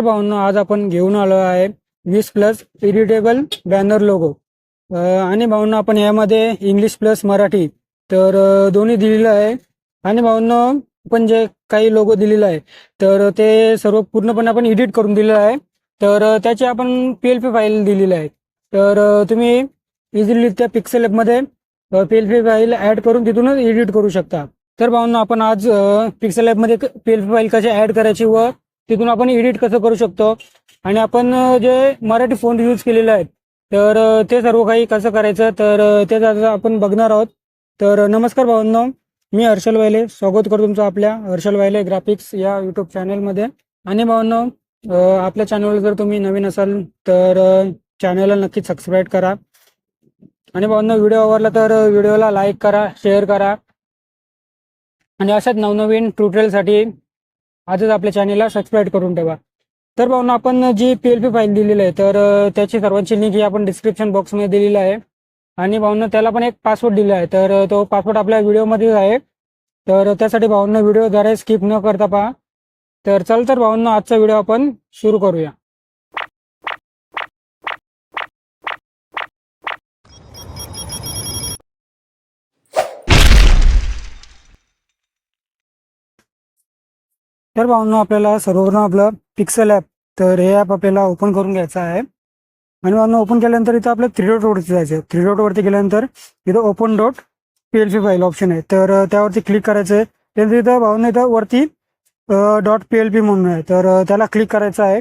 भाऊंनो आज आपण घेऊन आलो आहे. वीस प्लस एडिटेबल बॅनर लोगो आणि भाऊंनो आपण यामध्ये इंग्लिश प्लस मराठी. तर दोन्ही दिलेलं आहे. आणि भाऊंनो पण जे काही लोगो दिलेला आहे. तर ते सर्व पूर्णपणे आपण एडिट करून दिलेलं आहे. तर त्याची आपण पी एल पी फाईल दिलेली आहे. तर तुम्ही इझिली त्या पिक्सेल ॲपमध्ये P L P file add करून तिथूनच एडिट करू शकता. तर भाऊंनो आपण आज पिक्सेल ॲपमध्ये पी एल पी फाईल कशी ॲड करायची व तिथून आपण एडिट कसं करू शकतो? आणि आपण जे मराठी फोन यूज केलेले आहेत तर ते सर्व काही कसं करायचं? तर तेच ते आपण बघणार आहोत तर नमस्कार भावांनो मी हर्षल वायले. स्वागत करतो तुमचं आपल्या हर्षल वायले ग्राफिक्स या यूट्यूब चॅनलमध्ये आणि भावांनो आपल्या चॅनलवर जर तुम्ही नवीन असाल तर चॅनलला नक्की सबस्क्राईब करा. आणि भावांनो व्हिडिओ आवडला तर व्हिडिओला लाईक करा शेअर करा. आणि अशाच नवनवीन ट्युटोरियलसाठी आजच आपल्या चॅनेलला सबस्क्राईब करून ठेवा. तर भावना आपण जी पी एल पी फाईल दिलेली आहे तर त्याची सर्वांची लिंक ही आपण डिस्क्रिप्शन बॉक्समध्ये दिलेली आहे. आणि भावना त्याला पण एक पासवर्ड दिला आहे. तर तो पासवर्ड आपल्या व्हिडिओमध्येच आहे. तर त्यासाठी भाऊंना व्हिडिओ स्किप न करता पहा. तर चल तर भाऊंना आजचा व्हिडिओ आपण सुरू करूया. तर भावना आपल्याला सर्वप्रथम आपलं पिक्सल ॲप तर हे ॲप आपल्याला ओपन करून घ्यायचं आहे. आणि भावना ओपन केल्यानंतर इथं आपलं थ्री डॉट वरती जायचं आहे. थ्री डॉट वरती गेल्यानंतर इथं open dot P L C file option आहे. तर त्यावरती क्लिक करायचं आहे. त्यानंतर इथं भावना इथं वरती डॉट पी एल पी म्हणून आहे. तर त्याला क्लिक करायचं आहे.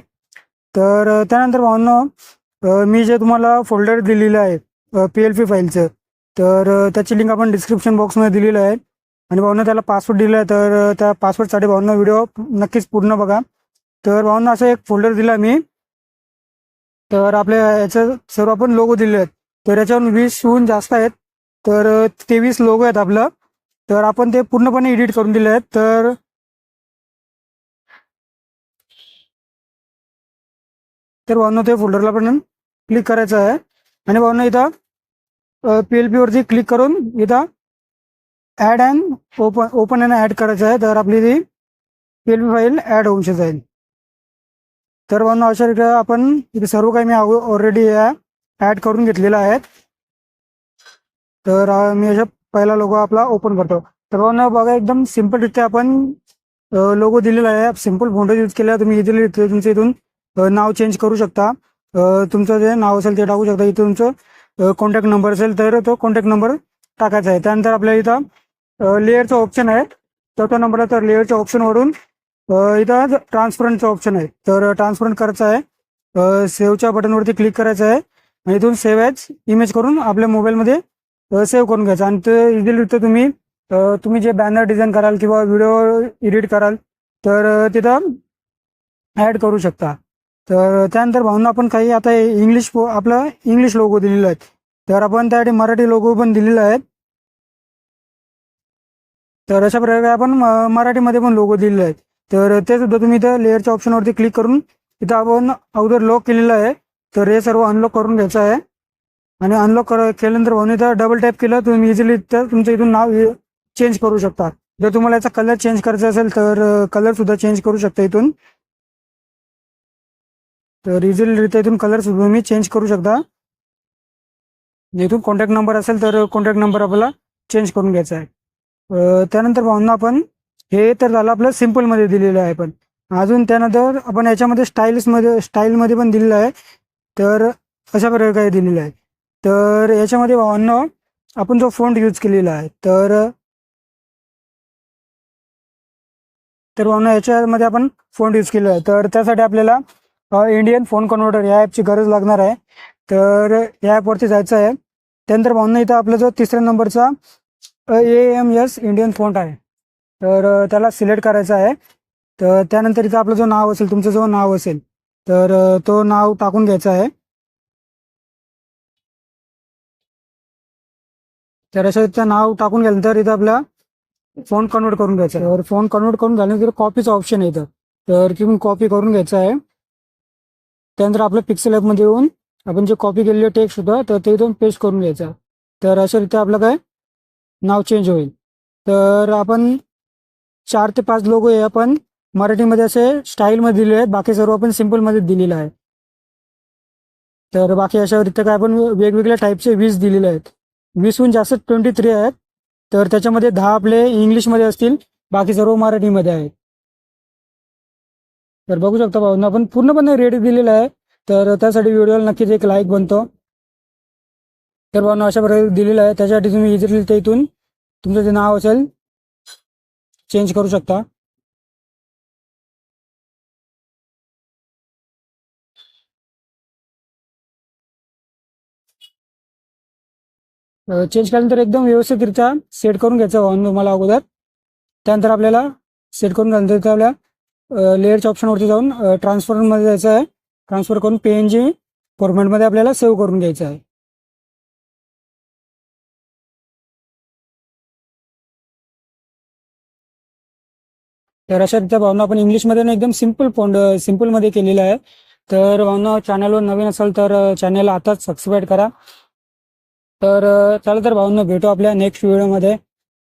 तर त्यानंतर भावना मी जे तुम्हाला फोल्डर दिलेलं आहे पी एल पी फाईलचं तर त्याची लिंक आपण डिस्क्रिप्शन बॉक्समध्ये दिलेलं आहे. म्हणजे आणि भावना त्याला पासवर्ड दिला आहे तर त्या पासवर्डसाठी भावना व्हिडिओ नक्कीच पूर्ण बघा. तर भाऊंना असं एक फोल्डर दिला मी. तर आपल्या याचं सर्व आपण लोगो दिले आहेत. तर याच्यावर वीसहून जास्त आहेत. तर तेवीस लोगो आहेत आपलं. तर आपण ते पूर्णपणे एडिट करून दिले आहेत. तर तर भावना ते फोल्डरला पण क्लिक करायचं आहे. आणि भावना इथं पी एल पीवरती क्लिक करून इथं add and open open and add करायचं आहे तर आपली ती P L P file add होऊन जाईल. तर भावना अशा रीती आपण इथे सर्व काही मी ऑलरेडी ॲड करून घेतलेलं आहे. तर मी अशा पहिला लोगो आपला ओपन करतो. तर भावना बघा एकदम सिम्पलरित्या आपण लोगो दिलेला आहे. सिंपल फोटो यूज केला तुम्ही इथे तुमच्या इथून नाव चेंज करू शकता. तुमचं जे नाव असेल ते टाकू शकता. इथं तुमचं कॉन्टॅक्ट नंबर असेल तर तो कॉन्टॅक्ट नंबर टाकायचा आहे. त्यानंतर आपल्याला इथं लेअरचं ऑप्शन आहे तर तो नंबर तर लेअरच्या ऑप्शनवरून इथं ट्रान्सपरंटचं ऑप्शन आहे. तर ट्रान्सपरंट करायचं आहे. सेव्हच्या बटनवरती क्लिक करायचं आहे. आणि इथून सेव्ह ॲज इमेज करून आपल्या मोबाईलमध्ये सेव्ह करून घ्यायचं. आणि ते इझिलीरित्या तुम्ही तुम्ही जे बॅनर डिझाईन कराल किंवा व्हिडिओ एडिट कराल तर तिथं ॲड करू शकता. तर त्यानंतर भावना आपण काही आता इंग्लिश आपलं इंग्लिश लोगो दिलेलं आहे. तर आपण त्यासाठी मराठी लोगो पण दिलेला आहे. तर अशा प्रकारे आपण म- मराठीमध्ये पण लोगो दिलेला आहेत. तर ते सुद्धा तुम्ही इथं लेअरच्या ऑप्शनवरती क्लिक करून इथं आपण अगोदर लॉक केलेलं आहे. तर हे सर्व अनलॉक करून घ्यायचं आहे. आणि अनलॉक कर केल्यानंतर म्हणून इथं डबल टॅप केलं तुम्ही इझिली तर तुमचं इथून नाव चेंज करू शकता. जर तुम्हाला याचा कलर चेंज करायचा असेल तर कलर सुद्धा चेंज करू शकता इथून. तर इझिलीरित्या इथून कलर सुद्धा तुम्ही चेंज करू शकता. इथून कॉन्टॅक्ट नंबर असेल तर कॉन्टॅक्ट नंबर आपल्याला चेंज करून घ्यायचा आहे. त्यानंतर पाहून आपण हे तर झालं आपलं सिम्पलमध्ये दिलेलं आहे पण. अजून त्यानंतर आपण याच्यामध्ये स्टाईल्समध्ये स्टाईलमध्ये पण दिलेलं आहे. तर अशा प्रकारे काही दिलेलं आहे. तर याच्यामध्ये भावांना आपण जो फोन यूज केलेला आहे तर तर भावना याच्यामध्ये आपण फोन यूज केलेला आहे. तर त्यासाठी आपल्याला इंडियन फोन कन्व्हर्टर या ॲपची गरज लागणार आहे. तर या ॲपवरती जायचं आहे. त्यानंतर भावना इथं आपला जो तिसऱ्या नंबरचा A M S Indian phone आहे. तर त्याला सिलेक्ट करायचं आहे. तर त्यानंतर इथं आपलं जो नाव असेल तुमचं जो नाव असेल तर तो नाव टाकून घ्यायचं आहे. तर असं इथं नाव टाकून गेल्यानंतर इथं आपला फोन कन्वर्ट करून घ्यायचा आहे. तर फोन कन्वर्ट करून झाल्यानंतर कॉपीचं ऑप्शन आहे इथं. तर तुम्ही कॉपी करून घ्यायचं आहे. त्यानंतर आपलं पिक्सेल ॲपमध्ये येऊन आपण जे कॉपी केलेलं टेक्स्ट होतं तर ते इथून पेस्ट करून घ्यायचं तर अशा रीत्या आपलं काय नाव चेंज होईल. तर आपण चार ते पाच लोगो हे आपण मराठीमध्ये असे स्टाईलमध्ये दिलेले आहेत. बाकी सर्व आपण सिम्पलमध्ये दिलेलं आहे. तर बाकी अशा व्यतिरिक्त काय आपण वेगवेगळ्या टाईपचे वीस दिलेले आहेत. वीसहून जास्त ट्वेंटी थ्री आहेत. तर त्याच्यामध्ये दहा आपले इंग्लिशमध्ये असतील. बाकी सर्व मराठीमध्ये आहेत. तर बघू शकता भाऊंना आपण पूर्णपणे रेट दिलेला आहे. तर त्यासाठी व्हिडिओला नक्कीच एक लाईक बनतो. तर भाऊंना अशा प्रकारे दिलेलं आहे. त्याच्यासाठी तुम्ही इझिली ते इथून. तुमचं जे नाव असेल चेंज करू शकता. चेंज केल्यानंतर एकदम व्यवस्थितरित्या सेट करून घ्यायचं वाहन तुम्हाला अगोदर. त्यानंतर आपल्याला सेट करून झाल्यानंतर तिथे आपल्या लेअरच्या ऑप्शनवरती जाऊन ट्रान्सफरमध्ये जायचं आहे. ट्रान्सफर करून पी एन जी फॉर्मॅटमध्ये आपल्याला सेव्ह करून घ्यायचं आहे. तर अशा त्या भावना आपण इंग्लिशमध्ये एकदम सिंपल फोन सिम्पलमध्ये केलेलं आहे तर भावना चॅनलवर नवीन असेल तर चॅनल आताच सबस्क्राईब करा. तर चला तर भावना भेटू आपल्या नेक्स्ट व्हिडिओमध्ये